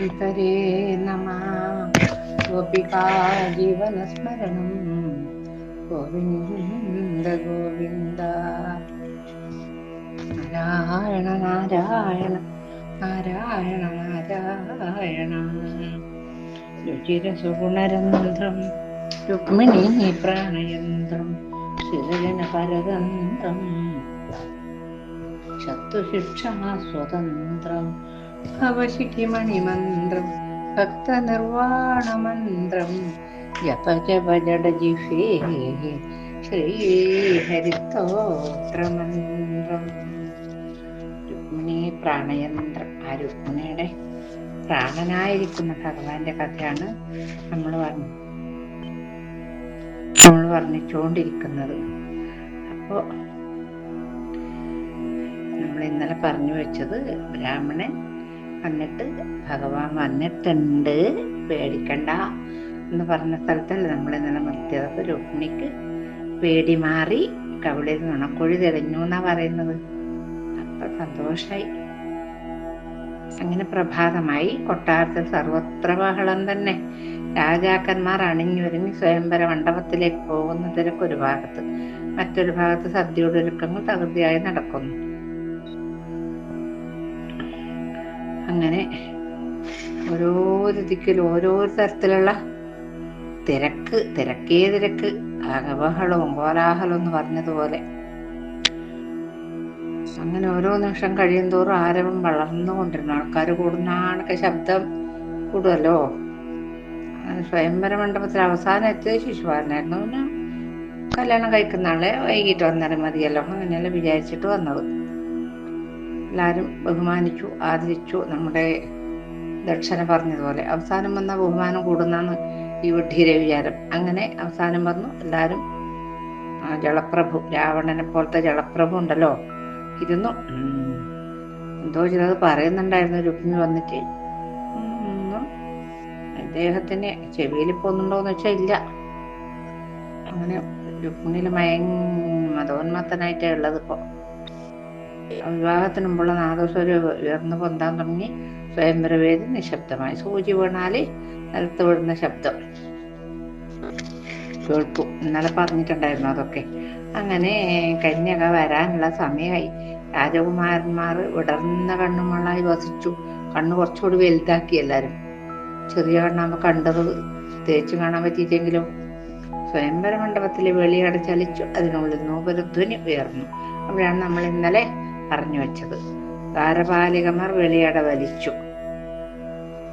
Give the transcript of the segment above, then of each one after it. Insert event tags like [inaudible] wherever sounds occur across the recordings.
ഗോപീതരേ നമ ഗോപികാ ജീവനസ്മരണം ഗോവിന്ദ ഗോവിന്ദ നാരായണ നാരായണ നാരായണ നാരായണ രുചിരസുഗുണരന്ധ്രം രുക്മിണി പ്രാണയന്ത്രം പരതന്ത്രം ശത്രുശിക്ഷാസ്വതന്ത്രം ഭവശിഖിമണിമന്ത്രം ഭക്തനിർവാണമന്ത്രം. ജപ ജപ ജഡജിഷേ ശ്രീഹരിസ്തോത്രമന്ത്രം. രുക്മിണി പ്രാണയന്ത്രം ആ രുക്മിണിയുടെ പ്രാണനായിരിക്കുന്ന ഭഗവാന്റെ കഥയാണ് നമ്മൾ പറഞ്ഞു നമ്മൾ വർണിച്ചുകൊണ്ടിരിക്കുന്നത് അപ്പോൾ നമ്മൾ ഇന്നലെ പറഞ്ഞു വെച്ചത് ബ്രാഹ്മണൻ വന്നിട്ട് ഭഗവാൻ വന്നിട്ടുണ്ട്. പേടിക്കണ്ട എന്ന് പറഞ്ഞ സ്ഥലത്തല്ല നമ്മൾ ഇന്നലെ നിർത്തിയത് അപ്പൊ രുക്മിണിക്ക് പേടി മാറി കവിളിൽ നുണക്കുഴി തെളിഞ്ഞു എന്നാ പറയുന്നത്. അപ്പൊ സന്തോഷായി. അങ്ങനെ പ്രഭാതമായി കൊട്ടാരത്തിൽ സർവത്ര ബഹളം തന്നെ. രാജാക്കന്മാർ അണിഞ്ഞൊരുങ്ങി സ്വയംവര മണ്ഡപത്തിലേക്ക് പോകുന്ന തിരക്ക് ഒരു ഭാഗത്ത്. മറ്റൊരു ഭാഗത്ത് സദ്യയുടെ ഒരുക്കങ്ങൾ തകൃതിയായി നടക്കുന്നു. അങ്ങനെ ഓരോ ദിക്കിലും ഓരോ തരത്തിലുള്ള തിരക്ക് തിരക്കേ തിരക്ക് അകബഹളവും കോലാഹലവും എന്ന് പറഞ്ഞതുപോലെ. അങ്ങനെ ഓരോ നിമിഷം കഴിയും തോറും ആരവം വളർന്നുകൊണ്ടിരുന്നു ആൾക്കാർ കൂടുന്നാണൊക്കെ ശബ്ദം കൂടുമല്ലോ സ്വയംവര മണ്ഡപത്തിൽ അവസാനം എത്തിയത് ശിശുപാലനായിരുന്നു. പിന്നെ കല്യാണം കഴിക്കുന്ന ആളെ വൈകിട്ട് വന്നാലും മതിയല്ലോ. അങ്ങനെയല്ല വിചാരിച്ചിട്ട് വന്നത്. എല്ലാവരും ബഹുമാനിച്ചു ആദരിച്ചു നമ്മുടെ ദക്ഷന പറഞ്ഞതുപോലെ. അവസാനം വന്ന ബഹുമാനം കൂടുന്നാണ് ഈ വിഡ്ഢിയുടെ വിചാരം അങ്ങനെ അവസാനം വന്നു എല്ലാവരും ജളപ്രഭു രാവണനെ പോലത്തെ ജളപ്രഭു ഉണ്ടല്ലോ ഇരുന്നു. എന്തോ ചിലത് പറയുന്നുണ്ടായിരുന്നു രുക്മി വന്നിട്ട്. അദ്ദേഹത്തിന് ചെവിയിൽ പോകുന്നുണ്ടോന്ന് വെച്ചാൽ ഇല്ല. അങ്ങനെ രുക്മിണിയിൽ മയങ്ങ മതോന്മത്തനായിട്ടേ ഉള്ളത് ഇപ്പൊ. വിവാഹത്തിന് മുമ്പുള്ള നാദസ്വരം ഉയർന്നു പൊന്താൻ തുടങ്ങി സ്വയംവരവേദി നിശബ്ദമായി. സൂചി വീണാൽ നിലത്ത് വിടുന്ന ശബ്ദം. കേൾക്കും. ഇന്നലെ പറഞ്ഞിട്ടുണ്ടായിരുന്നു അതൊക്കെ. അങ്ങനെ കന്യക വരാനുള്ള സമയമായി. രാജകുമാരന്മാർ വിടർന്ന കണ്ണുമുള്ളായി വസിച്ചു. കണ്ണ് കുറച്ചുകൂടി വലുതാക്കി എല്ലാരും. ചെറിയ കണ്ണാകുമ്പോ കണ്ടത് തേച്ച് കാണാൻ പറ്റിയിട്ടെങ്കിലും സ്വയംവര മണ്ഡപത്തിലെ വെളിയട ചലിച്ചു. അതിനുള്ളിൽ നൂപരധ്വനി ഉയർന്നു. അവിടെയാണ് നമ്മൾ ഇന്നലെ പറഞ്ഞു വെച്ചത്. താരപാലികമാർ വെളിയട വലിച്ചു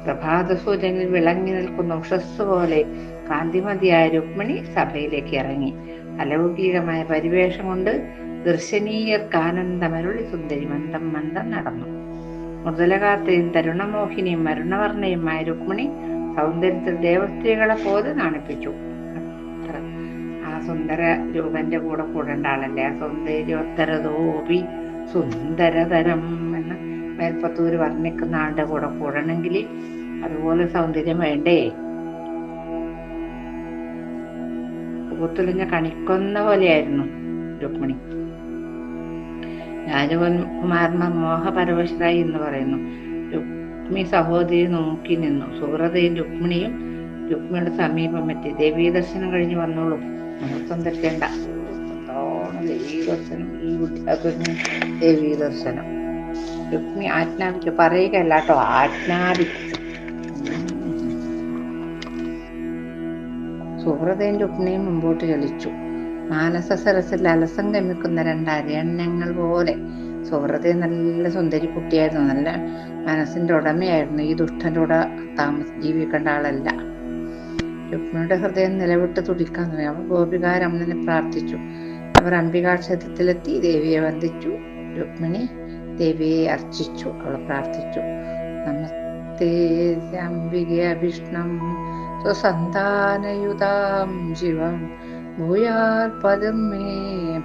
പ്രഭാത സൂര്യനിൽ വിളങ്ങി നിൽക്കുന്ന ഉഷസ് പോലെ കാന്തിമതിയായ രുക്മിണി സഭയിലേക്ക് ഇറങ്ങി. അലൗകികമായ പരിവേഷം കൊണ്ട് ദർശനീയർക്കാനന്ദമരുളി സുന്ദരി മന്ദം മന്ദം നടന്നു. മൃദുലകാത്രയും തരുണമോഹിനിയും മരുണവർണയുമായ രുക്മിണി സൗന്ദര്യത്തിൽ ദേവസ്ത്രീകളെ പോലെ നാണിപ്പിച്ചു. ആ സുന്ദര രൂപന്റെ കൂടെ കൂടേണ്ട ആളല്ലേ? ആ സൗന്ദര്യോത്തരതോപി സുന്ദരതരം എന്ന് മേൽപ്പത്തൂര് വർണിക്കുന്ന ആളുടെ കൂടെ കൂടണമെങ്കിൽ അതുപോലെ സൗന്ദര്യം വേണ്ടേ? പൂത്തുലിഞ്ഞ കണിക്കൊന്ന പോലെയായിരുന്നു രുക്മിണി. രാജകുമാരന്മാർ മോഹപരവശരായി എന്ന് പറയുന്നു. രുക്മി സഹോദരി നോക്കി നിന്നു. സുഹൃതയും രുക്മിണിയും രുക്മിണിയുടെ സമീപം എത്തി. ദേവീ ദർശനം കഴിഞ്ഞ് വന്നോളൂ. മുഹൂർത്തം തെറ്റേണ്ട. കുട്ടികൾക്ക് ദേവീ ദർശനം. രുക്മി ആജ്ഞാപിച്ചു. പറയുകയല്ല കേട്ടോ. ആജ്ഞാപിച്ചു. സുഹൃതയും രുക്മിയും മുമ്പോട്ട് ചലിച്ചു. മാനസ സരസിൽ അലസം ഗമിക്കുന്ന രണ്ട് അരണ്യങ്ങൾ പോലെ. സുഹൃത നല്ല സുന്ദരി കുട്ടിയായിരുന്നു. നല്ല മനസ്സിന്റെ ഉടമയായിരുന്നു. ഈ ദുഷ്ടന്റെ കൂടെ താമസ ജീവിക്കേണ്ട ആളല്ല. രുക്മിയുടെ ഹൃദയം നിലവിട്ട് തുടിക്കാൻ തുടങ്ങി. അവൾ ഗോപികാരമണനെ പ്രാർത്ഥിച്ചു. അവർ അംബികാക്ഷേത്രത്തിലെത്തി ദേവിയെ വന്ദിച്ചു. രുക്മിണി ദേവിയെ അർച്ചിച്ചു അവൾ പ്രാർത്ഥിച്ചു. നമസ്തേ അംബികെ വിഷ്ണം സ്വസന്താനയുതാം ശിവം. ഭൂയാൽ പദം മേ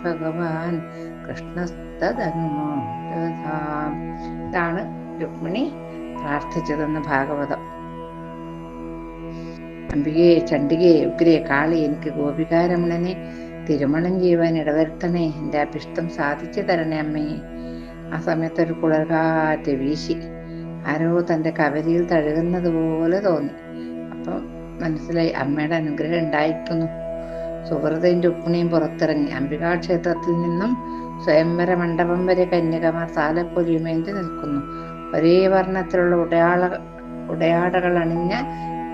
ഭഗവാൻ കൃഷ്ണസ്തധന്മോദാം ഇതാണ് രുക്മിണി പ്രാർത്ഥിച്ചതെന്ന് ഭാഗവതം. അംബികയെ ചണ്ഡികയെ ഉഗ്രയെ കാളി എനിക്ക് ഗോപികാരമണനെ തിരുമണം ചെയ്യുവാൻ ഇടവരുത്തണേ. എന്റെ അഭിഷ്ടം സാധിച്ചു തരണേ അമ്മേ. ആ സമയത്തൊരു കുളിർകാറ്റ് വീശി. ആരോ തന്റെ കവരിയിൽ തഴുകുന്നത് പോലെ തോന്നി. അപ്പം മനസ്സിലായി അമ്മയുടെ അനുഗ്രഹം ഉണ്ടായിരിക്കുന്നു. സുഹൃതയും രുക്മിണിയും പുറത്തിറങ്ങി. അംബികാ ക്ഷേത്രത്തിൽ നിന്നും സ്വയംവര മണ്ഡപം വരെ കന്യകമാർ താലപ്പൊലിയുമേന്തി നിൽക്കുന്നു. ഒരേ വർണത്തിലുള്ള ഉടയാള ഉടയാടകൾ അണിഞ്ഞ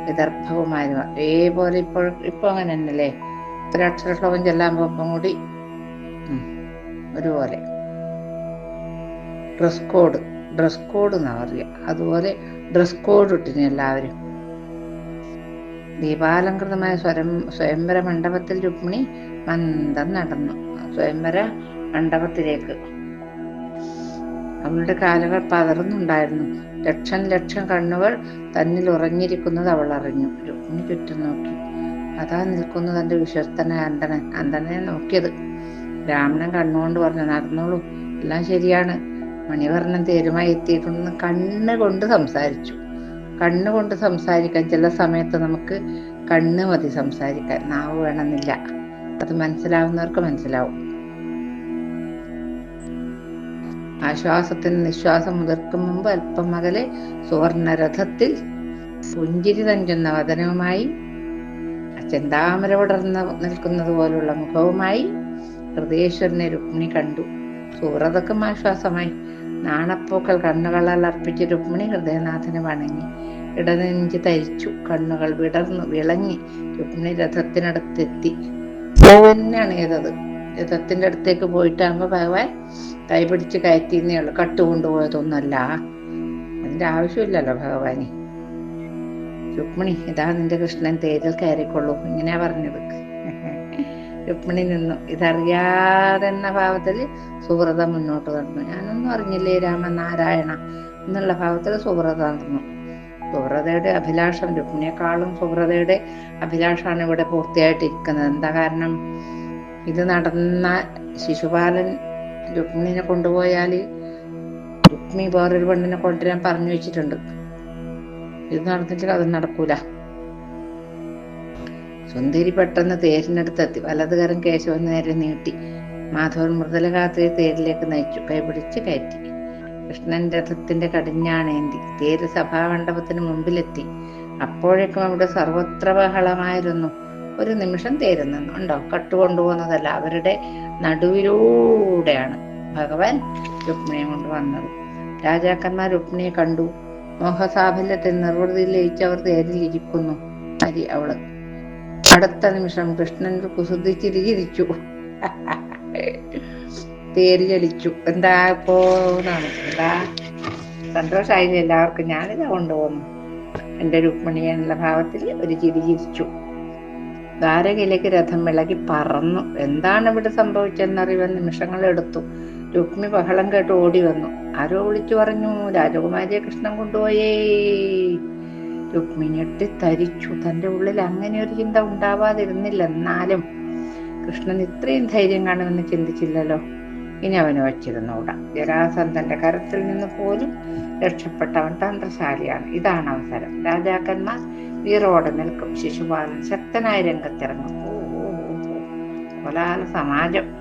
വിദർഭകുമാരിമാർ. ഒരേപോലെ ഇപ്പോൾ ഇപ്പോൾ അങ്ങനെ തന്നെയല്ലേ? ഒരു അക്ഷര ശ്ലോകം ചെല്ലാൻ കൂടി ഒരുപോലെ ഡ്രസ് കോഡ് ഡ്രസ് കോഡ് എന്നാ പറയുക. അതുപോലെ ഡ്രസ് കോഡ് ഇട്ടിന് എല്ലാവരും. ദീപാലങ്കൃതമായ സ്വരം സ്വയംവര മണ്ഡപത്തിൽ രുക്മിണി മന്ദം നടന്നു. സ്വയംവര മണ്ഡപത്തിലേക്ക് അവളുടെ കാലുകൾ പതറുന്നുണ്ടായിരുന്നു. ലക്ഷം ലക്ഷം കണ്ണുകൾ തന്നിൽ ഉറഞ്ഞിരിക്കുന്നത് അവൾ അറിഞ്ഞു. രുക്മിണി ചുറ്റും നോക്കി. അതാ നിൽക്കുന്നു തന്റെ വിശ്വസ്തനായ അന്തണൻ അന്തണനെ നോക്കിയത്. ബ്രാഹ്മണൻ കണ്ണുകൊണ്ട് പറഞ്ഞു നടന്നോളൂ. എല്ലാം ശരിയാണ്. മണിവർണൻ തേരുമായി എത്തിയിട്ടുണ്ടെന്ന് കണ്ണുകൊണ്ട് സംസാരിച്ചു. കണ്ണുകൊണ്ട് സംസാരിക്കാൻ ചില സമയത്ത് നമുക്ക് കണ്ണ് മതി സംസാരിക്കാൻ. നാവ് വേണമെന്നില്ല. അത് മനസ്സിലാവുന്നവർക്ക് മനസ്സിലാവും. ആശ്വാസത്തിന് നിശ്വാസം മുതിർക്കും മുമ്പ് അല്പം മകലെ സുവർണരഥത്തിൽ പുഞ്ചിരി തഞ്ചുന്ന വദനവുമായി ചെന്താമര വിടർന്ന് നിൽക്കുന്നത് പോലുള്ള മുഖവുമായി ഹൃദയേശ്വരനെ രുക്മിണി കണ്ടു. സുഹൃതക്കും ആശ്വാസമായി. നാണപ്പൂക്കൾ കണ്ണുകളാൽ അർപ്പിച്ച് രുക്മിണി ഹൃദയനാഥനെ വണങ്ങി. ഇടനെഞ്ച് തരിച്ചു. കണ്ണുകൾ വിടർന്നു. വിളങ്ങി. രുക്മിണി രഥത്തിനടുത്തെത്തി. തന്നെയാണ് ചെയ്തത് രഥത്തിന്റെ അടുത്തേക്ക് പോയിട്ടാകുമ്പോ ഭഗവാൻ കൈ പിടിച്ച് കയറ്റിന്നേ ഉള്ളു. കട്ടുകൊണ്ടുപോയതൊന്നല്ല അതിന്റെ ആവശ്യമില്ലല്ലോ ഭഗവാന്. രുക്മിണി ഇതാ നിന്റെ കൃഷ്ണൻ തേരിൽ കയറിക്കൊള്ളൂ. ഇങ്ങനെയാ പറഞ്ഞത്. [laughs] രുക്മിണി നിന്നു. ഇതറിയാതെന്ന ഭാവത്തിൽ സുഹൃത മുന്നോട്ട് നടന്നു. ഞാനൊന്നും അറിഞ്ഞില്ലേ രാമനാരായണ? എന്നുള്ള ഭാവത്തിൽ സുഹൃത നടന്നു. സുഹൃതയുടെ അഭിലാഷം രുക്മിണിയെക്കാളും സുഹൃതയുടെ അഭിലാഷമാണ് ഇവിടെ പൂർത്തിയായിട്ടിരിക്കുന്നത്. എന്താ കാരണം? ഇത് നടന്ന ശിശുപാലൻ രുക്മിണിനെ കൊണ്ടുപോയാൽ രുക്മി വേറൊരു പെണ്ണിനെ കൊണ്ടുവരാൻ പറഞ്ഞു വെച്ചിട്ടുണ്ട്. ഇത് നടന്നിട്ട് അത് നടക്കൂല. സുന്ദരി പെട്ടെന്ന് തേരിനടുത്തെത്തി. വലതുകരം കേശവൻ നേരെ നീട്ടി. മാധവൻ മൃദല മൃദുലകാത്തിരി തേരിലേക്ക് നയിച്ചു. കൈപിടിച്ച് കയറ്റി. കൃഷ്ണൻ രഥത്തിന്റെ കടിഞ്ഞാണേന്തി. തേര് സഭാമണ്ഡപത്തിന് മുമ്പിലെത്തി. അപ്പോഴേക്കും അവിടെ സർവത്ര ബഹളമായിരുന്നു. ഒരു നിമിഷം തേര് നിന്നു ഉണ്ടോ കട്ടുകൊണ്ടുപോകുന്നതല്ല. അവരുടെ നടുവിലൂടെയാണ് ഭഗവാൻ രുക്മിണിയെ കൊണ്ട് വന്നത്. രാജാക്കന്മാർ രുക്മിണിയെ കണ്ടു. മോഹസാഫല്യത്തിൽ നിർവൃതിയിൽ ലയിച്ച് അവർ തേരിലിരിക്കുന്നു ഹരി അവൾ. അടുത്ത നിമിഷം കൃഷ്ണൻ ഒരു തേരിലടിച്ചു എന്താ പോന്നാണ് എന്താ? സന്തോഷമായില്ല എല്ലാവർക്കും? ഞാനിത് കൊണ്ടുപോകുന്നു. എന്റെ രുക്മിണി എന്നുള്ള ഭാവത്തിൽ ഒരു ചിരി ചിരിച്ചു. ദ്വാരകയിലേക്ക് രഥം വിളകി പറന്നു. എന്താണ് ഇവിടെ സംഭവിച്ചെന്നറിയാൻ നിമിഷങ്ങൾ എടുത്തു രുക്മി ബഹളം കേട്ട് ഓടി വന്നു. ആരോ വിളിച്ചു പറഞ്ഞു രാജകുമാരിയെ കൃഷ്ണൻ കൊണ്ടുപോയേ. രുക്മി ഞെട്ടിത്തരിച്ചു തന്റെ ഉള്ളിൽ അങ്ങനെ ഒരു ചിന്ത ഉണ്ടാവാതിരുന്നില്ല. എന്നാലും കൃഷ്ണൻ ഇത്രയും ധൈര്യം കാണുമെന്ന് ചിന്തിച്ചില്ലല്ലോ. ഇനി അവന് വച്ചിരുന്നൂടാ. ജരാസന്ധന്റെ കരത്തിൽ നിന്ന് പോലും രക്ഷപ്പെട്ടവൻ തന്ത്രശാലിയാണ്. ഇതാണ് അവസരം. രാജാക്കന്മാർ വീറോടെ നിൽക്കും. ശിശുപാലൻ ശക്തനായ രംഗത്തിറങ്ങും. കൊലാല സമാജം.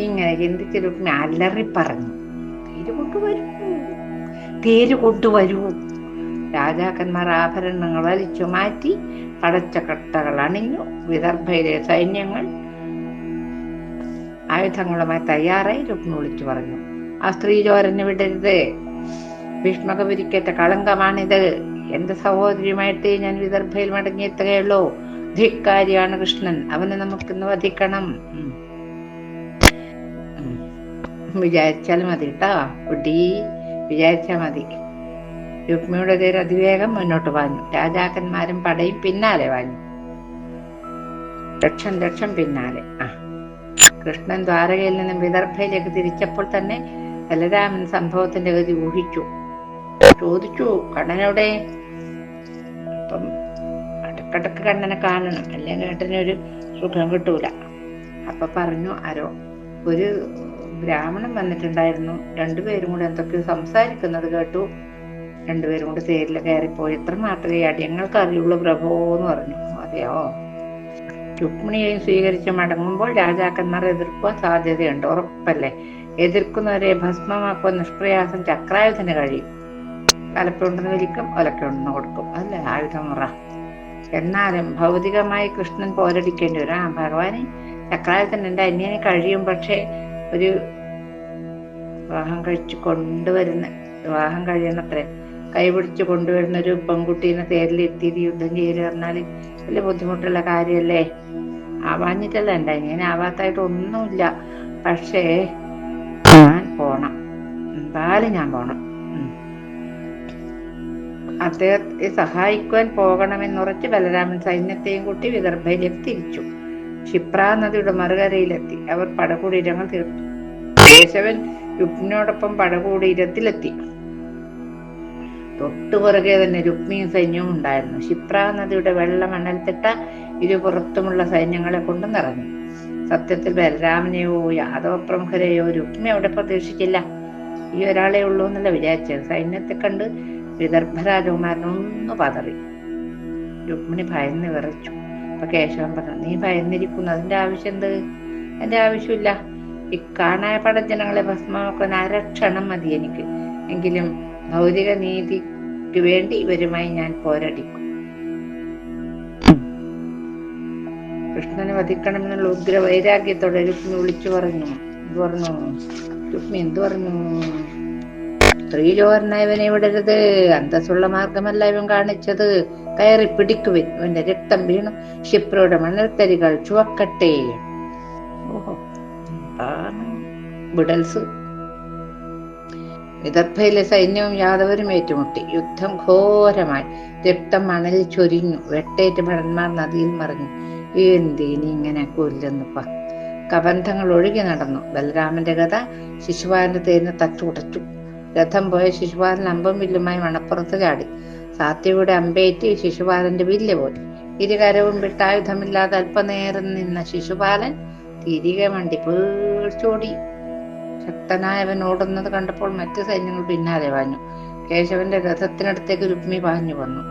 ഇങ്ങനെ ചിന്തിച്ച് രുക്മി അലറി പറഞ്ഞു. തേര് കൊണ്ടുവരൂ തേര് കൊണ്ടുവരൂ രാജാക്കന്മാർ ആഭരണങ്ങൾ വലിച്ചു മാറ്റി പടച്ച കട്ടകൾ അണിഞ്ഞു വിദർഭയിലെ സൈന്യങ്ങൾ ആയുധങ്ങളുമായി തയ്യാറായി രുക്മി വിളിച്ചു പറഞ്ഞു. ആ സ്ത്രീ ചോരന് വിടരുത്. ഭീഷ്മകപുരിക്കേറ്റ കളങ്കമാണിത്. എന്റെ സഹോദരിയുമായിട്ട് ഞാൻ വിദർഭയിൽ മടങ്ങിയെത്തുകയുള്ളൂ. ധിക്കാരിയാണ് കൃഷ്ണൻ. അവനെ നമുക്കിന്ന് വധിക്കണം. വിചാരിച്ചാൽ മതി കേട്ടോ കുട്ടി വിചാരിച്ചാൽ മതി. രുക്മിയുടെ തേര് അതിവേഗം മുന്നോട്ട് പാഞ്ഞു രാജാക്കന്മാരും പടയും പിന്നാലെ വാഞ്ഞു ലക്ഷം ലക്ഷം പിന്നാലെ. ആ. കൃഷ്ണൻ ദ്വാരകയിൽ നിന്നും വിദർഭയിലേക്ക് തിരിച്ചപ്പോൾ തന്നെ ബലരാമൻ സംഭവത്തിന്റെ ഗതി ഊഹിച്ചു. ചോദിച്ചു കണ്ണനോടെ അപ്പം ഇടക്കിടക്ക് കണ്ണനെ കാണണം. അല്ലെങ്കിൽ കണ്ണനൊരു സുഖം കിട്ടൂല. അപ്പൊ പറഞ്ഞു ആരോ ഒരു ബ്രാഹ്മണൻ വന്നിട്ടുണ്ടായിരുന്നു. രണ്ടുപേരും കൂടെ എന്തൊക്കെയോ സംസാരിക്കുന്നത് കേട്ടു. രണ്ടുപേരും കൂടെ തേരിൽ കയറിപ്പോയി. എത്ര മാത്രമേ അടിയങ്ങൾക്ക് അറിയുള്ളൂ പ്രഭോ എന്ന് പറഞ്ഞു. അതെയോ? രുക്മിണിയെയും സ്വീകരിച്ച് മടങ്ങുമ്പോൾ രാജാക്കന്മാർ എതിർക്കുവാൻ സാധ്യതയുണ്ട്. ഉറപ്പല്ലേ? എതിർക്കുന്നവരെ ഭസ്മമാക്കുവാൻ നിഷ്പ്രയാസം ചക്രായുധന് കഴിയും. കലപ്പുണ്ടെന്ന് വിരിക്കും ഒലക്കുണ്ടെന്ന് കൊടുക്കും. അല്ലേ? ആയുധമുറ എന്നാലും ഭൗതികമായി കൃഷ്ണൻ പോരടിക്കേണ്ടി വരും. ആ ഭഗവാനെ ചക്രായുധൻ എന്റെ അന്യനെ കഴിയും. പക്ഷേ ഒരു വിവാഹം കഴിച്ചു കൊണ്ടുവരുന്ന വിവാഹം കഴിയണത്രേ കൈപിടിച്ച് കൊണ്ടുവരുന്ന ഒരു പെൺകുട്ടീനെ തേരിലെത്തിയിട്ട് യുദ്ധം ചെയ്ത് പറഞ്ഞാൽ വലിയ ബുദ്ധിമുട്ടുള്ള കാര്യല്ലേ? ആവാഞ്ഞിട്ടല്ല എന്റെ ഇങ്ങനെ ആവാത്തായിട്ട് ഒന്നുമില്ല. പക്ഷേ ഞാൻ പോണം. എന്തായാലും ഞാൻ പോണം. അദ്ദേഹത്തെ സഹായിക്കുവാൻ പോകണമെന്നുറച്ച് ബലരാമൻ സൈന്യത്തെയും കൂട്ടി വിദർഭയിലേക്ക് തിരിച്ചു. ക്ഷിപ്ര നദിയുടെ മറുകരയിലെത്തി. അവർ പടകുടീരങ്ങൾ തീർത്തു. കേശവൻ രുക്മിനോടൊപ്പം പടകുടീരത്തിലെത്തി തൊട്ടുപുറകെ തന്നെ രുക്മിയും സൈന്യവും ഉണ്ടായിരുന്നു. ക്ഷിപ്ര നദിയുടെ വെള്ള മണൽത്തിട്ട ഇരുപുറത്തുമുള്ള സൈന്യങ്ങളെ കൊണ്ട് നിറഞ്ഞു. സത്യത്തിൽ ബലരാമനെയോ യാദവ പ്രമുഖരെയോ രുക്മി അവിടെ പ്രതീക്ഷിച്ചില്ല. ഈ ഒരാളെ ഉള്ളൂ എന്നല്ല വിചാരിച്ചത്. സൈന്യത്തെ കണ്ട് വിദർഭ രാജകുമാരനൊന്നു പതറി. രുക്മിണി ഭയന്ന് വിറച്ചു. അപ്പൊ കേശവൻ പറഞ്ഞു നീ ഭയന്നിരിക്കുന്നു അതിന്റെ ആവശ്യം എന്ത് എന്റെ ആവശ്യമില്ല. ഇക്കാണായ കാണായ പടജനങ്ങളെ ഭസ്മമാക്കാൻ അരക്ഷണം മതി എനിക്ക്. എങ്കിലും ഭൗതിക നീതിക്ക് വേണ്ടി ഇവരുമായി ഞാൻ പോരടിക്കും. കൃഷ്ണനെ വധിക്കണമെന്നുള്ള ഉഗ്ര വൈരാഗ്യത്തോടെ രുക്മി വിളിച്ചു പറഞ്ഞു. എന്ത് പറഞ്ഞു? രുക്മി എന്തു പറഞ്ഞു? സ്ത്രീലോർന്ന ഇവനെ വിടരുത്. അന്തസ്സുള്ള മാർഗമല്ല ഇവൻ കാണിച്ചത്. കയറി പിടിക്കുവിൻ. അവന്റെ രക്തം വീണു. ക്ഷിപ്രയുടെ മണൽത്തരികൾ ചുവക്കട്ടെ. വിടൽസ്. വിദർഭയിലെ സൈന്യവും യാദവരും ഏറ്റുമുട്ടി. യുദ്ധം ഘോരമായി. രക്തം മണലിൽ ചൊരിഞ്ഞു. വെട്ടേറ്റ് ഭടന്മാർ നദിയിൽ മറിഞ്ഞു. എന്തിനി ഇങ്ങനെ കൊല്ലുന്നു കബന്ധങ്ങൾ ഒഴുകി നടന്നു. ബലരാമന്റെ കഥ ശിശുപാലന്റെ തേരിനെ തച്ചുടച്ചു രഥം പോയ ശിശുപാലൻ അമ്പം വില്ലുമായി മണപ്പുറത്ത് ചാടി. സാത്യയുടെ അമ്പേറ്റി ശിശുപാലന്റെ വില്ല് പോയി. ഇരുകരവും വിട്ടായുധമില്ലാതെ അല്പനേരം നിന്ന ശിശുപാലൻ തിരികെ വണ്ടി പേടിച്ചോടി ശക്തനായവൻ ഓടുന്നത് കണ്ടപ്പോൾ മറ്റു സൈന്യങ്ങൾ പിന്നാലെ വാഞ്ഞു കേശവന്റെ രഥത്തിനടുത്തേക്ക് രുക്മി പാഞ്ഞു വന്നു.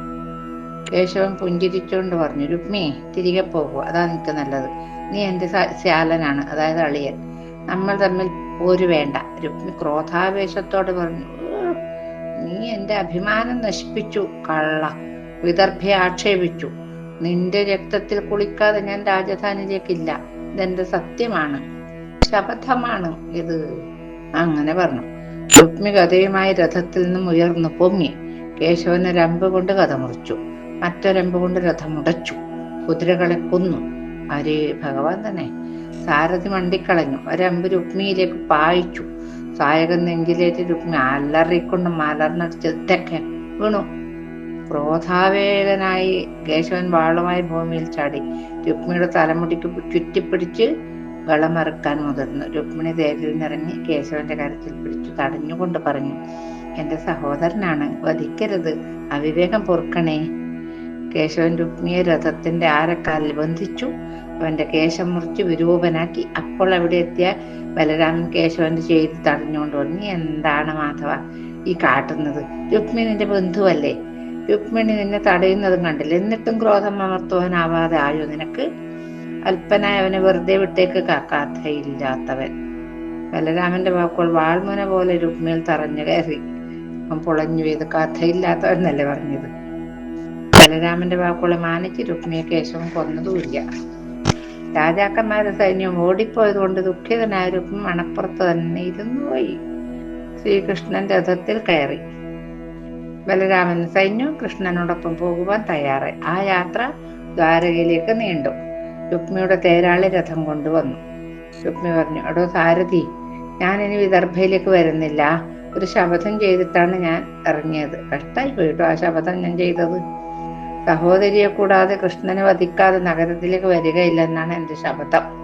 കേശവൻ പുഞ്ചിരിച്ചുകൊണ്ട് പറഞ്ഞു രുക്മി തിരികെ പോകൂ. അതാ നിനക്ക് നല്ലത്. നീ എന്റെ ശ്യാലനാണ്. അതായത് അളിയൻ. നമ്മൾ തമ്മിൽ പോരു വേണ്ട. രുക്മി ക്രോധാവേശത്തോടെ പറഞ്ഞു "ഏഹ്, നീ എന്റെ അഭിമാനം നശിപ്പിച്ചു. കള്ള. വിദർഭയെ ആക്ഷേപിച്ചു. നിന്റെ രക്തത്തിൽ കുളിക്കാതെ ഞാൻ രാജധാനിയിലേക്കില്ല. ഇതെന്റെ സത്യമാണ്. ശപഥമാണ് ഇത്. അങ്ങനെ പറഞ്ഞു. രുക്മി കഥയുമായി രഥത്തിൽ നിന്നും ഉയർന്നു പൊങ്ങി. കേശവന് രമ്പ് കൊണ്ട് കഥ മുറിച്ചു. മറ്റൊരമ്പ് കൊണ്ട് രഥം ഉടച്ചു. കുതിരകളെ കൊന്നു. അരേ ഭഗവാൻ തന്നെ. സാരഥി മണ്ടിക്കളഞ്ഞു. ഒരമ്പ് രുക്മിയിലേക്ക് പായിച്ചു. സായകൻ നെഞ്ചിലേറ്റ് രുക്മി അലറിക്കൊണ്ട് മലർന്നടിച്ച് തെക്കെ വീണു. ക്രോധാവേഗനായി കേശവൻ വാളുമായി ഭൂമിയിൽ ചാടി രുക്മിയുടെ തലമുടിക്ക് ചുറ്റിപ്പിടിച്ച് വളമറുക്കാൻ മുതിർന്നു. രുക്മിണി തേരിൽ നിറങ്ങി കേശവന്റെ കരത്തിൽ പിടിച്ചു തടഞ്ഞുകൊണ്ട് പറഞ്ഞു എന്റെ സഹോദരനാണ് വധിക്കരുത്. അവിവേകം പൊറുക്കണേ. കേശവൻ രുക്മിയെ രഥത്തിന്റെ ആരക്കാലിൽ ബന്ധിച്ചു. അവന്റെ കേശം മുറിച്ച് വിരൂപനാക്കി. അപ്പോൾ അവിടെ എത്തിയ ബലരാമൻ കേശവന്റെ ചെയ്തി തടഞ്ഞുകൊണ്ട് "നീ എന്താണ് മാധവ ഈ കാട്ടുന്നത്? രുക്മിണി നിന്റെ ബന്ധുവല്ലേ? രുക്മിണി നിന്നെ തടയുന്നതും കണ്ടില്ല. എന്നിട്ടും ക്രോധം അമർത്തുവാനാവാതെ ആയോ നിനക്ക്? അല്പനായ അവനെ വെറുതെ വിട്ടേക്ക് കാക്കാത്തയില്ലാത്തവൻ ബലരാമന്റെ വാക്കുകൾ വാൾമുന പോലെ രുക്മിയിൽ തറഞ്ഞു കയറി. അവൻ പൊളഞ്ഞു ചെയ്ത് കഥയില്ലാത്തവൻ എന്നല്ലേ പറഞ്ഞത്? ബലരാമന്റെ വാക്കുകളെ മാനിച്ച് രുക്മിയെ കേശവൻ കൊന്നതുമില്ല. രാജാക്കന്മാരുടെ സൈന്യം ഓടിപ്പോയത് കൊണ്ട് ദുഃഖിതനായ രുക്മി മണപ്പുറത്ത് തന്നെ ഇരുന്നു പോയി. ശ്രീകൃഷ്ണൻ രഥത്തിൽ കയറി. ബലരാമൻ സൈന്യവും കൃഷ്ണനോടൊപ്പം പോകുവാൻ തയ്യാറായി. ആ യാത്ര ദ്വാരകയിലേക്ക് നീണ്ടു. രുക്മിയുടെ തേരാളി രഥം കൊണ്ടുവന്നു. രുക്മി പറഞ്ഞു എടോ സാരഥി ഞാൻ ഇനി വിദർഭയിലേക്ക് വരുന്നില്ല. ഒരു ശപഥം ചെയ്തിട്ടാണ് ഞാൻ ഇറങ്ങിയത്. കഷ്ടായി പോയിട്ടോ ആ ശപഥം ഞാൻ ചെയ്തത്. സഹോദരിയെ കൂടാതെ കൃഷ്ണനെ വധിക്കാതെ നഗരത്തിലേക്ക് വരികയില്ലെന്നാണ് എന്റെ ശബ്ദം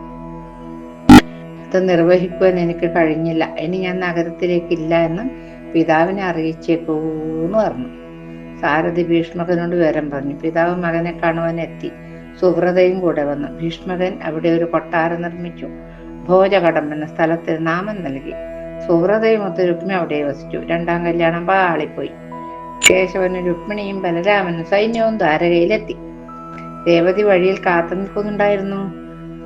അത് നിർവഹിക്കുവാൻ എനിക്ക് കഴിഞ്ഞില്ല. ഇനി ഞാൻ നഗരത്തിലേക്കില്ല എന്ന് പിതാവിനെ അറിയിച്ചേക്കൂന്ന് പറഞ്ഞു. സാരഥി ഭീഷ്മകനോട് വിവരം പറഞ്ഞു. പിതാവ് മകനെ കാണുവാൻ എത്തി. സുഹൃതയും കൂടെ വന്നു. ഭീഷ്മകൻ അവിടെ ഒരു കൊട്ടാരം നിർമ്മിച്ചു. ഭോജകടം എന്ന സ്ഥലത്തിന് നാമം നൽകി. സുഹൃതയും ഒത്ത് അവിടെ വസിച്ചു. രണ്ടാം കല്യാണം പാളിപ്പോയി. കേശവനും രുക്മിണിയും ബലരാമനും സൈന്യവും ദ്വാരകയിലെത്തി. രേവതി വഴിയിൽ കാത്തു നിൽക്കുന്നുണ്ടായിരുന്നു.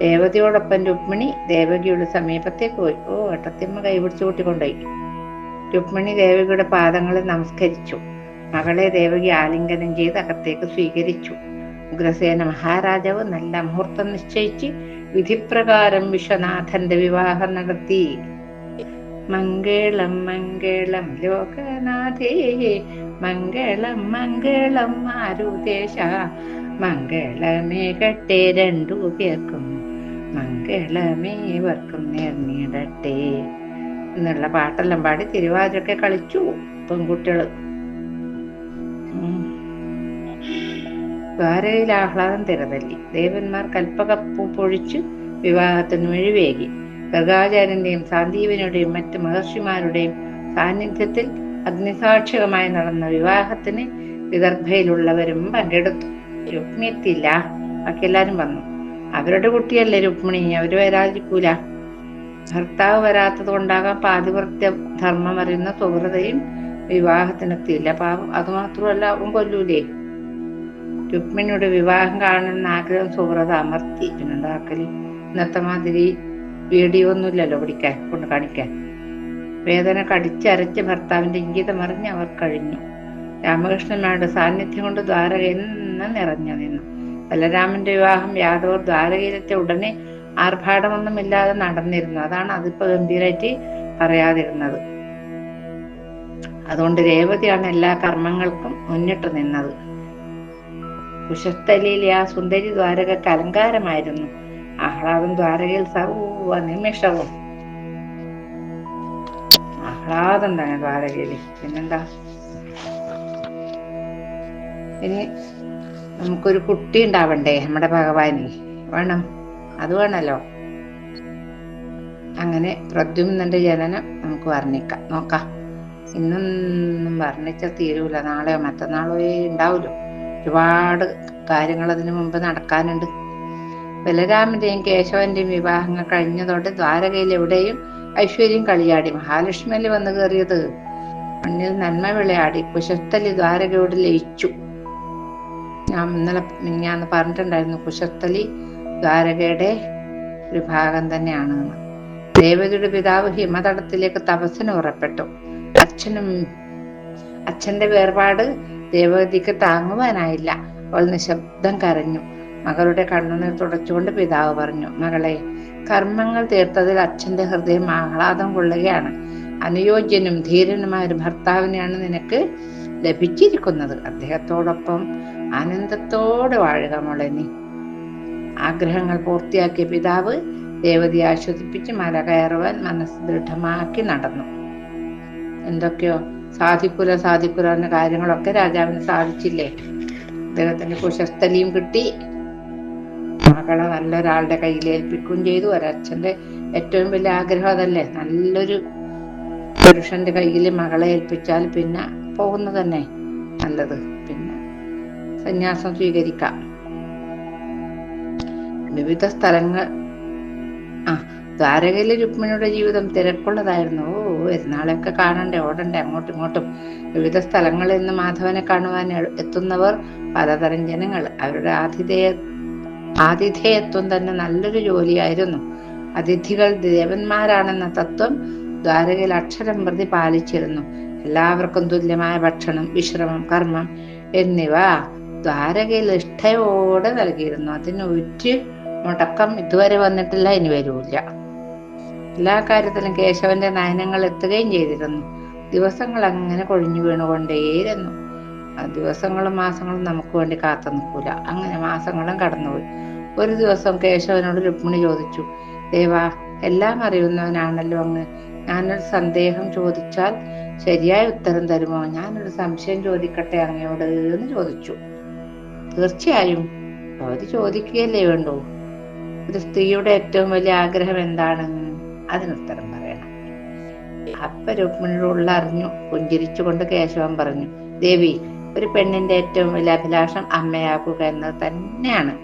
രേവതിയോടൊപ്പം രുക്മിണി ദേവകിയുടെ സമീപത്തേക്ക് പോയി. ഓ ഏട്ടത്തിമ്മ കൈപിടിച്ചു കൂട്ടിക്കൊണ്ടുപോയി. രുക്മിണി ദേവകിയുടെ പാദങ്ങളെ നമസ്കരിച്ചു. മകളെ ദേവകി ആലിംഗനം ചെയ്ത് അകത്തേക്ക് സ്വീകരിച്ചു. ഉഗ്രസേന മഹാരാജാവ് നല്ല മുഹൂർത്തം നിശ്ചയിച്ച് വിധിപ്രകാരം വിശ്വനാഥന്റെ വിവാഹം നടത്തി. മംഗളം മംഗളം ലോകനാഥേ. മംഗളം മംഗളം മാരുദേശ മംഗളമേകട്ടെ രണ്ടു പേർക്കും. മംഗളമേവർക്കും നേർന്നിടട്ടെ. എന്നുള്ള പാട്ടെല്ലാം പാടി തിരുവാതിരൊക്കെ കളിച്ചു പെൺകുട്ടികൾ. ദ്വാരയിൽ ആഹ്ലാദം തിരതല്ലി. ദേവന്മാർ കൽപ്പകപ്പൂ പൊഴിച്ച് വിവാഹത്തിന് വഴിവേകി. ഗർഗാചാര്യന്റെയും സാന്ദീപനുടെയും മറ്റ് മഹർഷിമാരുടെയും സാന്നിധ്യത്തിൽ അഗ്നിസാക്ഷികമായി നടന്ന വിവാഹത്തിന് വിദർഭയിലുള്ളവരും പങ്കെടുത്തു. രുക്മിണി എത്തിയില്ല. ബാക്കി എല്ലാരും വന്നു. അവരുടെ കുട്ടിയല്ലേ രുക്മിണി? അവർ വരാതിരിക്കൂല. ഭർത്താവ് വരാത്തത് കൊണ്ടാകാം പാതിവൃത്യ ധർമ്മം അറിയുന്ന സുഹൃതയും വിവാഹത്തിനെത്തിയില്ല. പാവം. അത് മാത്രമല്ല അവൻ കൊല്ലൂലേ. രുക്മിണിയുടെ വിവാഹം കാണണമെന്ന ആഗ്രഹം സുഹൃത അമർത്തി. പിന്നെന്താക്കൽ ഇന്നത്തെ മാതിരി വീഡിയോ ഒന്നുമില്ലല്ലോ പിടിക്കാൻ കൊണ്ട് കാണിക്കാൻ. വേദന കടിച്ചരച്ച് ഭർത്താവിന്റെ ഇംഗിതം അറിഞ്ഞ് അവർ കഴിഞ്ഞു. രാമകൃഷ്ണന്മാരുടെ സാന്നിധ്യം കൊണ്ട് ദ്വാരക എന്ന് നിറഞ്ഞു നിന്നു. ബലരാമന്റെ വിവാഹം യാദവർ ദ്വാരകയിലെത്തിയ ഉടനെ ആർഭാടമൊന്നുമില്ലാതെ നടന്നിരുന്നു. അതാണ് അതിപ്പോ ഗംഭീരായിട്ട് പറയാതിരുന്നത്. അതുകൊണ്ട് രേവതിയാണ് എല്ലാ കർമ്മങ്ങൾക്കും മുന്നിട്ട് നിന്നത്. കുശസ്ഥലിയിലെ ആ സുന്ദരി ദ്വാരക അലങ്കാരമായിരുന്നു. ആഹ്ലാദം ദ്വാരകയിൽ സർവ നിമിഷവും. ആഹ്ലാദം തന്നെ ദ്വാരകയിൽ. പിന്നെന്താ? ഇനി നമുക്കൊരു കുട്ടി ഉണ്ടാവണ്ടേ നമ്മുടെ ഭഗവാനി വേണം. അത് വേണല്ലോ. അങ്ങനെ പ്രദ്യുമ്നന്റെ ജനനം നമുക്ക് വർണിക്കാം. നോക്കാം. ഇന്നൊന്നും വർണിച്ച തീരൂല. നാളെയോ മറ്റന്നാളോ ഉണ്ടാവുമല്ലോ ഒരുപാട് കാര്യങ്ങൾ അതിനു മുമ്പ് നടക്കാനുണ്ട്. ബലരാമന്റെയും കേശവന്റെയും വിവാഹങ്ങൾ കഴിഞ്ഞതോടെ ദ്വാരകയിൽ എവിടെയും ഐശ്വര്യം കളിയാടി. മഹാലക്ഷ്മിയല്ല വന്നു കയറിയത്? മണ്ണിൽ നന്മ വിളയാടി. കുശത്തലി ദ്വാരകയോട് ലയിച്ചു. ഞാൻ ഇന്നലെ ഞാൻ പറഞ്ഞിട്ടുണ്ടായിരുന്നു കുശത്തലി ദ്വാരകയുടെ ഒരു ഭാഗം തന്നെയാണ് എന്ന്. ദേവതയുടെ പിതാവ് ഹിമതടത്തിലേക്ക് തപസ്സിന് ഉറപ്പെട്ടു അച്ഛനും അച്ഛന്റെ വേർപാട് ദേവതിക്ക് താങ്ങുവാനായില്ല. അവൾ നിശബ്ദം കരഞ്ഞു. മകളുടെ കണ്ണുനീർ തുടച്ചുകൊണ്ട് പിതാവ് പറഞ്ഞു മകളെ കർമ്മങ്ങൾ തീർത്തതിൽ അച്ഛന്റെ ഹൃദയം ആഹ്ലാദം കൊള്ളുകയാണ്. അനുയോജ്യനും ധീരനുമായ ഒരു ഭർത്താവിനെയാണ് നിനക്ക് ലഭിച്ചിരിക്കുന്നത്. അദ്ദേഹത്തോടൊപ്പം ആനന്ദത്തോടെ വാഴുക മോളെ നീ. ആഗ്രഹങ്ങൾ പൂർത്തിയാക്കിയ പിതാവ് ദേവതയെ ആശ്വസിപ്പിച്ച് മല കയറുവാൻ മനസ്സ് ദൃഢമാക്കി നടന്നു. എന്തൊക്കെയോ സാധിക്കുല സാധിക്കുല എന്ന കാര്യങ്ങളൊക്കെ രാജാവിന് സാധിച്ചില്ലേ? അദ്ദേഹത്തിന്റെ കുശസ്ഥലിയും കിട്ടി. മകളെ നല്ലൊരാളുടെ കയ്യിൽ ഏൽപ്പിക്കുകയും ചെയ്തു. ഒരച്ഛന്റെ ഏറ്റവും വലിയ ആഗ്രഹം അതല്ലേ? നല്ലൊരു പുരുഷന്റെ കയ്യിൽ മകളെ ഏൽപ്പിച്ചാൽ പിന്നെ പോകുന്നത് തന്നെ നല്ലത്. പിന്നെ സന്യാസം സ്വീകരിക്കാം. വിവിധ സ്ഥലങ്ങൾ ആ ദ്വാരകയിലെ രുക്മിണിയുടെ ജീവിതം തിരക്കുള്ളതായിരുന്നു. ഓ പെരുന്നാളൊക്കെ കാണണ്ടേ ഓടണ്ടേ അങ്ങോട്ടും ഇങ്ങോട്ടും. വിവിധ സ്ഥലങ്ങളിൽ നിന്ന് മാധവനെ കാണുവാൻ എത്തുന്നവർ പലതരം ജനങ്ങൾ. അവരുടെ ആതിഥേയ ആതിഥേയത്വം തന്നെ നല്ലൊരു ജോലിയായിരുന്നു. അതിഥികൾ ദേവന്മാരാണെന്ന തത്വം ദ്വാരകയിൽ അക്ഷരം പ്രതി പാലിച്ചിരുന്നു. എല്ലാവർക്കും തുല്യമായ ഭക്ഷണം വിശ്രമം കർമ്മം എന്നിവ ദ്വാരകയിൽ ഇഷ്ടയോടെ നൽകിയിരുന്നു. അതിന് ഒരു മുടക്കം ഇതുവരെ വന്നിട്ടില്ല ഇനി വരൂല്ല. എല്ലാ കാര്യത്തിലും കേശവന്റെ നയനങ്ങൾ എത്തുകയും ചെയ്തിരുന്നു. ദിവസങ്ങൾ അങ്ങനെ കൊഴിഞ്ഞു വീണുകൊണ്ടേയിരുന്നു. ദിവസങ്ങളും മാസങ്ങളും നമുക്ക് വേണ്ടി കാത്തു നിൽക്കൂല. അങ്ങനെ മാസങ്ങളും കടന്നുപോയി. ഒരു ദിവസം കേശവനോട് രുക്മിണി ചോദിച്ചു ദേവാ എല്ലാം അറിയുന്നവനാണല്ലോ അങ്ങ്. ഞാനൊരു സന്ദേഹം ചോദിച്ചാൽ ശരിയായ ഉത്തരം തരുമോ? ഞാനൊരു സംശയം ചോദിക്കട്ടെ അങ്ങയോട്? എന്ന് ചോദിച്ചു. തീർച്ചയായും. അവർ ചോദിക്കുകയല്ലേ വേണ്ടൂ? ഒരു സ്ത്രീയുടെ ഏറ്റവും വലിയ ആഗ്രഹം എന്താണ്? അതിനുത്തരം പറയണം. അപ്പ രുക്മിണിയുടെ ഉള്ളറിഞ്ഞു പുഞ്ചിരിച്ചുകൊണ്ട് കേശവൻ പറഞ്ഞു ദേവി ഒരു പെണ്ണിന്റെ ഏറ്റവും വലിയ അഭിലാഷം അമ്മയാകുക എന്നത് തന്നെയാണ്.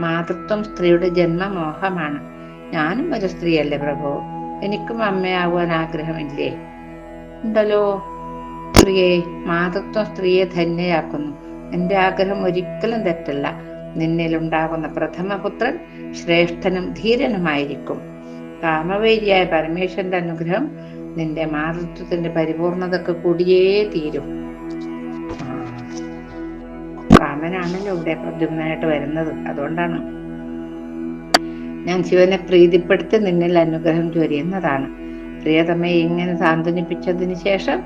മാതൃത്വം സ്ത്രീയുടെ ജന്മമോഹമാണ്. ഞാനും ഒരു സ്ത്രീയല്ലേ പ്രഭു? എനിക്കും അമ്മയാകുവാൻ ആഗ്രഹമില്ലേ? ഉണ്ടല്ലോ. സ്ത്രീയെ മാതൃത്വം സ്ത്രീയെ ധന്യയാക്കുന്നു. എന്റെ ആഗ്രഹം ഒരിക്കലും തെറ്റല്ല. നിന്നിലുണ്ടാകുന്ന പ്രഥമപുത്രൻ ശ്രേഷ്ഠനും ധീരനുമായിരിക്കും. കാമവേരിയായ പരമേശ്വരന്റെ അനുഗ്രഹം നിന്റെ മാതൃത്വത്തിന്റെ പരിപൂർണതക്ക് കൂടിയേ തീരും. കാമനാണല്ലോ ഇവിടെ പ്രദ്യുമ്നായിട്ട് വരുന്നത്. അതുകൊണ്ടാണ് ഞാൻ ശിവനെ പ്രീതിപ്പെടുത്തി നിന്നിൽ അനുഗ്രഹം ചൊരിയുന്നതാണ്. പ്രിയതമ്മയെ ഇങ്ങനെ സാന്ത്വനിപ്പിച്ചതിന് ശേഷം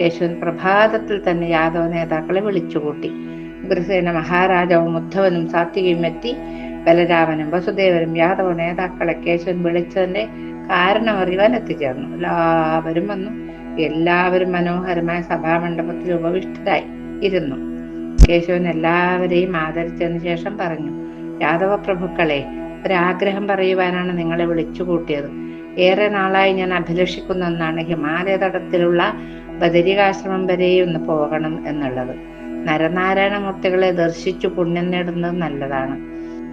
യേശുവൻ പ്രഭാതത്തിൽ തന്നെ യാദവ നേതാക്കളെ വിളിച്ചുകൂട്ടി. ഉഗ്രസേന മഹാരാജാവും ഉദ്ധവനും സാത്വികയും എത്തി. ബലരാമനും വസുദേവനും യാദവ നേതാക്കളെ കേശവൻ വിളിച്ചതിന്റെ കാരണം അറിയുവാൻ എത്തിച്ചേർന്നു. എല്ലാവരും വന്നു. എല്ലാവരും മനോഹരമായ സഭാമണ്ഡപത്തിൽ ഉപവിഷ്ടരായി ഇരുന്നു. കേശവൻ എല്ലാവരെയും ആദരിച്ചതിന് ശേഷം പറഞ്ഞു യാദവ പ്രഭുക്കളെ ഒരാഗ്രഹം പറയുവാനാണ് നിങ്ങളെ വിളിച്ചു കൂട്ടിയത്. ഏറെ നാളായി ഞാൻ അഭിലഷിക്കുന്ന ഒന്നാണ് ഹിമാലയ തടത്തിലുള്ള ബദരികാശ്രമം വരെ ഒന്ന് പോകണം എന്നുള്ളത്. നരനാരായണ മൂർത്തികളെ ദർശിച്ചു പുണ്യം നേടുന്നത് നല്ലതാണ്.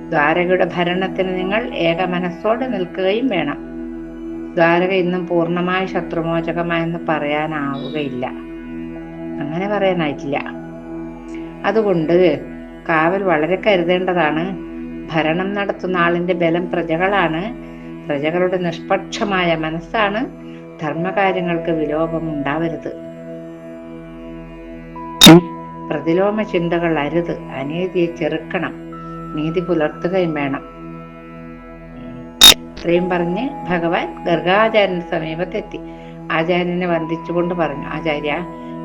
ദ്വാരകയുടെ ഭരണത്തിന് നിങ്ങൾ ഏക മനസ്സോടെ നിൽക്കുകയും വേണം. ദ്വാരക ഇന്നും പൂർണമായ ശത്രുമോചകമായെന്ന് പറയാനാവുകയില്ല. അങ്ങനെ പറയാനായിട്ടില്ല. അതുകൊണ്ട് കാവൽ വളരെ കരുതേണ്ടതാണ്. ഭരണം നടത്തുന്ന ആളിന്റെ ബലം പ്രജകളാണ്. പ്രജകളുടെ നിഷ്പക്ഷമായ മനസ്സാണ്. ധർമ്മകാര്യങ്ങൾക്ക് വിലോപം ഉണ്ടാവരുത്. പ്രതിലോമ ചിന്തകൾ അരുത്. അനീതിയെ ചെറുക്കണം. നീതി പുലർത്തുകയും വേണം. ഇത്രയും പറഞ്ഞ് ഭഗവാൻ ഗർഗാചാര്യന്റെ സമീപത്തെത്തി. ആചാര്യനെ വന്ദിച്ചുകൊണ്ട് പറഞ്ഞു ആചാര്യ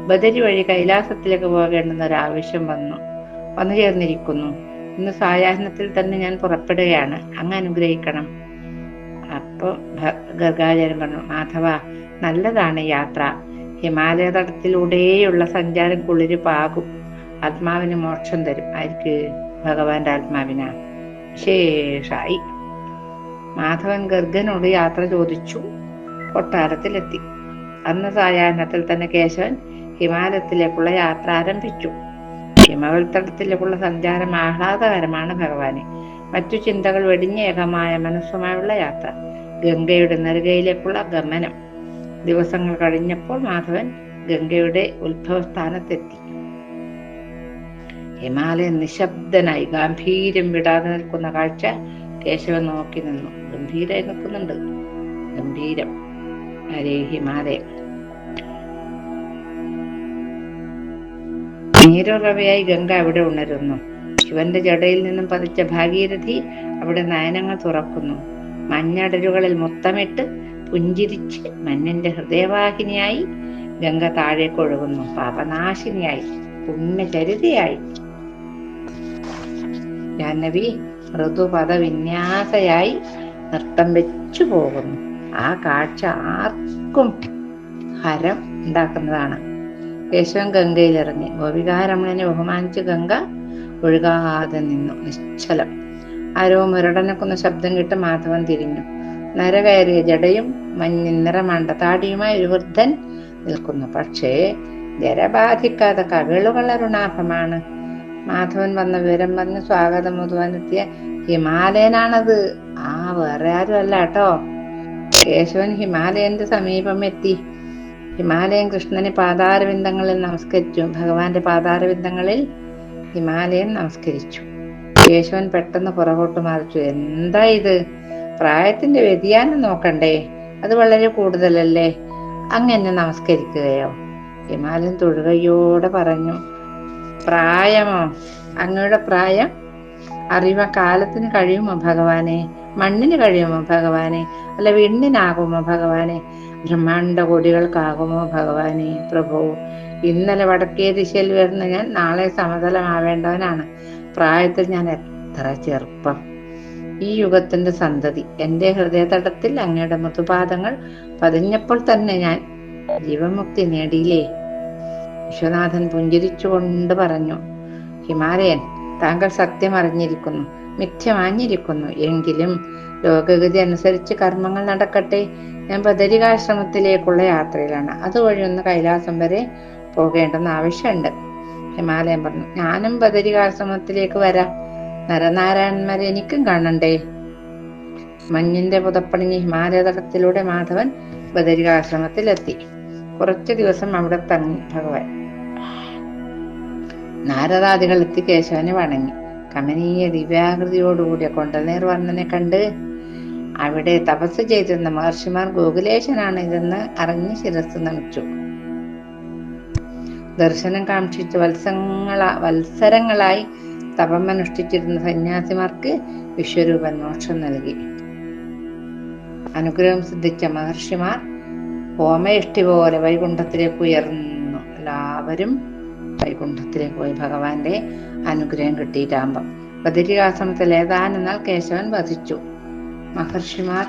ബദരി വഴി കൈലാസത്തിലേക്ക് പോകേണ്ടെന്നൊരാവശ്യം വന്നു. വന്നു ചേർന്നിരിക്കുന്നു. ഇന്ന് സായാഹ്നത്തിൽ തന്നെ ഞാൻ പുറപ്പെടുകയാണ്. അങ്ങ് അനുഗ്രഹിക്കണം. അപ്പൊ ഗർഗാചാര്യൻ പറഞ്ഞു മാധവ നല്ലതാണ് യാത്ര. ഹിമാലയ തടത്തിലൂടെയുള്ള സഞ്ചാരം കുളിര് പാകും ആത്മാവിന് മോക്ഷം തരും. ആർക്ക് ഭഗവാന്റെ ആത്മാവിനാ. ശേഷായി മാധവൻ ഗർഗനോട് യാത്ര ചോദിച്ചു. കൊട്ടാരത്തിലെത്തി. അന്ന് സായാഹ്നത്തിൽ തന്നെ കേശവൻ ഹിമാലയത്തിലേക്കുള്ള യാത്ര ആരംഭിച്ചു. ഹിമവൽത്തടത്തിലേക്കുള്ള സഞ്ചാരം ആഹ്ലാദകരമാണ് ഭഗവാന്. മറ്റു ചിന്തകൾ വെടിഞ്ഞേകമായ മനസ്സുമായുള്ള യാത്ര. ഗംഗയുടെ നെറുകയിലേക്കുള്ള ഗമനം. ദിവസങ്ങൾ കഴിഞ്ഞപ്പോൾ മാധവൻ ഗംഗയുടെ ഉത്ഭവസ്ഥാനത്തെത്തി. ഹിമാലയൻ നിശബ്ദനായി ഗാംഭീര്യം വിടാതെ നിൽക്കുന്ന കാഴ്ച കേശവൻ നോക്കി നിന്നു. ഗംഭീരായി നിൽക്കുന്നുണ്ട് ഗംഭീരം. ഹരേ ഹിമാലയം. നീരുറവയായി ഗംഗ അവിടെ ഉണരുന്നു. ശിവന്റെ ജടയിൽ നിന്നും പതിച്ച ഭാഗീരഥി അവിടെ നയനങ്ങൾ തുറക്കുന്നു. മഞ്ഞടലുകളിൽ മുത്തമിട്ട് പുഞ്ചിരിച്ച് മഞ്ഞിന്റെ ഹൃദയവാഹിനിയായി ഗംഗ താഴേക്ക് ഒഴുകുന്നു. പാപനാശിനിയായി പുണ്യചരിതയായി. ജാഹ്നവി മൃദുപദ വിന്യാസയായി നൃത്തം വെച്ചു പോകുന്നു. ആ കാഴ്ച ആർക്കും ഹരം ഉണ്ടാക്കുന്നതാണ്. കേശവൻ ഗംഗയിലിറങ്ങി. ഗോപികാരമണനെ ബഹുമാനിച്ച് ഗംഗ ഒഴുകാതെ നിന്നു. നിശ്ചലം. ആരോ മുരടനക്കുന്ന ശബ്ദം കേട്ട് മാധവൻ തിരിഞ്ഞു. നരകയറിയ ജടയും മഞ്ഞിൻ നിറമണ്ട താടിയുമായി ഒരു വൃദ്ധൻ നിൽക്കുന്നു. പക്ഷേ ജരബാധിക്കാതെ കവിളുകൾ അരുണാഭമാണ്. മാധവൻ വന്ന വിവരം പറഞ്ഞ് സ്വാഗതം മുതുവാനെത്തിയ ഹിമാലയനാണത്. ആ വേറെ ആരും അല്ല കേട്ടോ. കേശവൻ ഹിമാലയന്റെ സമീപം എത്തി. ഹിമാലയൻ കൃഷ്ണനെ പാതാരവിന്ദങ്ങളിൽ നമസ്കരിച്ചു. ഭഗവാന്റെ പാതാരവിന്ദങ്ങളിൽ ഹിമാലയൻ നമസ്കരിച്ചു. കേശവൻ പെട്ടെന്ന് പുറകോട്ട് മറിച്ചു. എന്താ ഇത്? പ്രായത്തിന്റെ വ്യതിയാനം നോക്കണ്ടേ? അത് വളരെ കൂടുതലല്ലേ? അങ്ങനെ നമസ്കരിക്കുകയോ? ഹിമാലയൻ തൊഴുകയോടെ പറഞ്ഞു പ്രായമോ? അങ്ങയുടെ പ്രായം? അറിയുക കാലത്തിന് കഴിയുമോ ഭഗവാനെ? മണ്ണിന് കഴിയുമോ ഭഗവാനെ? അല്ല വിണ്ണിനാകുമോ ഭഗവാനെ? ബ്രഹ്മാണ്ട കോടികൾക്കാകുമോ ഭഗവാനെ പ്രഭു? ഇന്നലെ വടക്കേ ദിശയിൽ വരുന്ന ഞാൻ നാളെ സമതലമാവേണ്ടവനാണ്. പ്രായത്തിൽ ഞാൻ എത്ര ചെറുപ്പം. ഈ യുഗത്തിന്റെ സന്തതി എന്റെ ഹൃദയതടത്തിൽ അങ്ങയുടെ മൃദുപാദങ്ങൾ പതിഞ്ഞപ്പോൾ തന്നെ ഞാൻ ജീവമുക്തി നേടിയില്ലേ? വിശ്വനാഥൻ പുഞ്ചിരിച്ചുകൊണ്ട് പറഞ്ഞു ഹിമാലയൻ താങ്കൾ സത്യം അറിഞ്ഞിരിക്കുന്നു മിഥ്യമാഞ്ഞിരിക്കുന്നു എങ്കിലും ലോകഗതി അനുസരിച്ച് കർമ്മങ്ങൾ നടക്കട്ടെ. ഞാൻ ബദരികാശ്രമത്തിലേക്കുള്ള യാത്രയിലാണ്. അതുവഴി ഒന്ന് കൈലാസം വരെ പോകേണ്ടെന്ന് ആവശ്യമുണ്ട്. ഹിമാലയം പറഞ്ഞു ഞാനും ബദരികാശ്രമത്തിലേക്ക് വരാം. നരനാരായണന്മാരെ എനിക്കും കാണണ്ടേ? മഞ്ഞിന്റെ പുതപ്പണിഞ്ഞ് ഹിമാലയതടത്തിലൂടെ മാധവൻ ബദരികാശ്രമത്തിലെത്തി കുറച്ചു ദിവസം അവിടെ തങ്ങി ഭഗവാൻ. നാരദാദികൾ എത്തി കേശവനെ വണങ്ങി. കമനീയ ദിവ്യാകൃതിയോടുകൂടിയ കൊണ്ടനീർ വർണനെ കണ്ട് അവിടെ തപസ് ചെയ്തിരുന്ന മഹർഷിമാർ ഗോകുലേശനാണ് ഇതെന്ന് അറിഞ്ഞ് ശിരസ് നമിച്ചു. ദർശനം കാക്ഷിച്ച് വത്സങ്ങള വത്സരങ്ങളായി തപമനുഷ്ഠിച്ചിരുന്ന സന്യാസിമാർക്ക് വിശ്വരൂപൻ മോക്ഷം നൽകി. അനുഗ്രഹം സിദ്ധിച്ച മഹർഷിമാർ ഹോമയിഷ്ടി പോലെ വൈകുണ്ഠത്തിലേക്ക് ഉയർന്നു. എല്ലാവരും വൈകുണ്ഠത്തിലേക്ക് പോയി ഭഗവാന്റെ അനുഗ്രഹം കിട്ടിയിട്ടാകുമ്പം. ബദരികാശ്രമത്തിൽ ഏതാനും നാൾ കേശവൻ വധിച്ചു മഹർഷിമാർ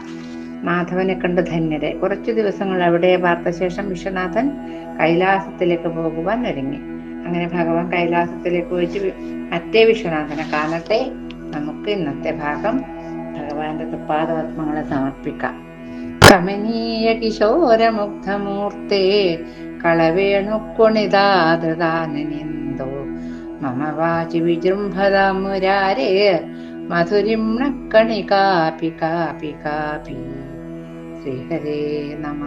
മാധവനെ കണ്ട് ധന്യരെ. കുറച്ചു ദിവസങ്ങൾ അവിടെ പാർത്ത ശേഷം വിശ്വനാഥൻ കൈലാസത്തിലേക്ക് പോകുവാൻ ഒരുങ്ങി. അങ്ങനെ ഭഗവാൻ കൈലാസത്തിലേക്ക് വെച്ച് മറ്റേ വിശ്വനാഥനെ കാണട്ടെ. നമുക്ക് ഇന്നത്തെ ഭാഗം ഭഗവാന്റെ തൃപ്പാദപത്മങ്ങളെ സമർപ്പിക്കാം. കമനീയ കിശോരമുഗ്ധമൂർത്തേ കളവേണുക്കൊണിതാതൃതാനനിന്തോ മമ വാചി വിജൃംഭതാ മധുരിം കണി കാപ്പി കാപ്പി കാപ്പി ശ്രീഹരേ നമ